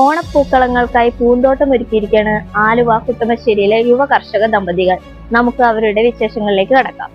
ഓണപ്പൂക്കളങ്ങൾക്കായി പൂന്തോട്ടം ഒരുക്കിയിരിക്കുകയാണ് ആലുവ കുട്ടമശ്ശേരിയിലെ യുവ കർഷക ദമ്പതികൾ. നമുക്ക് അവരുടെ വിശേഷങ്ങളിലേക്ക് കടക്കാം.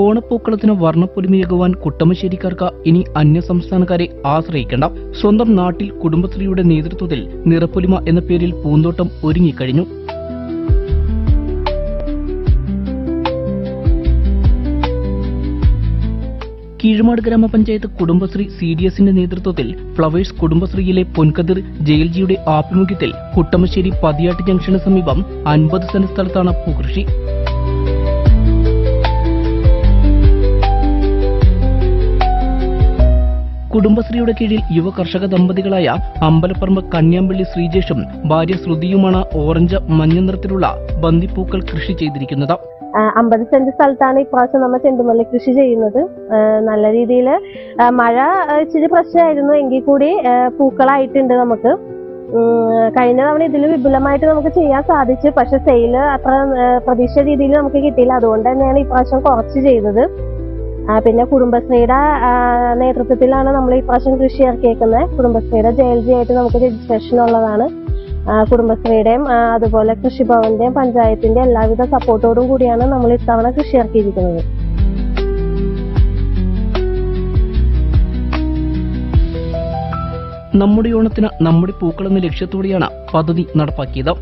ഓണപ്പൂക്കളത്തിന് വർണപ്പൊലിമയേകുവാൻ കുട്ടമശ്ശേരിക്കാർക്ക് ഇനി അന്യസംസ്ഥാനക്കാരെ ആശ്രയിക്കേണ്ട. സ്വന്തം നാട്ടിൽ കുടുംബശ്രീയുടെ നേതൃത്വത്തിൽ നിറപ്പൊലിമ എന്ന പേരിൽ പൂന്തോട്ടം ഒരുങ്ങിക്കഴിഞ്ഞു. കീഴുമാട് ഗ്രാമപഞ്ചായത്ത് കുടുംബശ്രീ സി ഡി എസിന്റെ നേതൃത്വത്തിൽ ഫ്ലവേഴ്സ് കുടുംബശ്രീയിലെ പൊൻകതിർ ജയിൽജിയുടെ ആഭിമുഖ്യത്തിൽ കുട്ടമശ്ശേരി പതിയാട്ട് ജംഗ്ഷന് സമീപം അൻപത് സെന്റ് സ്ഥലത്താണ് പൂകൃഷി. കുടുംബശ്രീയുടെ കീഴിൽ യുവ കർഷക ദമ്പതികളായ അമ്പലപ്പറമ്പ് കന്യാമ്പള്ളി ശ്രീജേഷും ഭാര്യ ശ്രുതിയുമാണ് ഓറഞ്ച് മഞ്ഞ നിറത്തിലുള്ള ബന്ദിപ്പൂക്കൾ കൃഷി ചെയ്തിരിക്കുന്നത്. അമ്പത് സെന്റ് സ്ഥലത്താണ് ഇപ്രാവശ്യം നമ്മൾ ചെണ്ടുമല്ലി കൃഷി ചെയ്യുന്നത്. നല്ല രീതിയിൽ മഴ ഇച്ചിരി പ്രശ്നമായിരുന്നു. എങ്കിൽ കൂടി പൂക്കളായിട്ടുണ്ട് നമുക്ക്. കഴിഞ്ഞ തവണ ഇതിൽ വിപുലമായിട്ട് നമുക്ക് ചെയ്യാൻ സാധിച്ചു. പക്ഷെ സെയിൽ അത്ര പ്രതീക്ഷ രീതിയിൽ നമുക്ക് കിട്ടിയില്ല. അതുകൊണ്ട് തന്നെയാണ് ഇപ്രാവശ്യം കുറച്ച് ചെയ്തത്. പിന്നെ കുടുംബശ്രീയുടെ നേതൃത്വത്തിലാണ് നമ്മൾ ഈ പ്രാവശ്യം കൃഷി ഇറക്കിയേക്കുന്നത്. കുടുംബശ്രീയുടെ ജെ എൽ ജി ആയിട്ട് നമുക്ക് രജിസ്ട്രേഷൻ ഉള്ളതാണ്. കുടുംബശ്രീയുടെയും അതുപോലെ കൃഷിഭവന്റെയും പഞ്ചായത്തിന്റെ എല്ലാവിധ സപ്പോർട്ടോടും കൂടിയാണ് നമ്മൾ ഇത്തവണ കൃഷി ഇറക്കിയിരിക്കുന്നത്. നമ്മുടെ ഓണത്തിന് നമ്മുടെ പൂക്കൾ എന്ന ലക്ഷ്യത്തോടെയാണ് പദ്ധതി നടപ്പാക്കിയത്.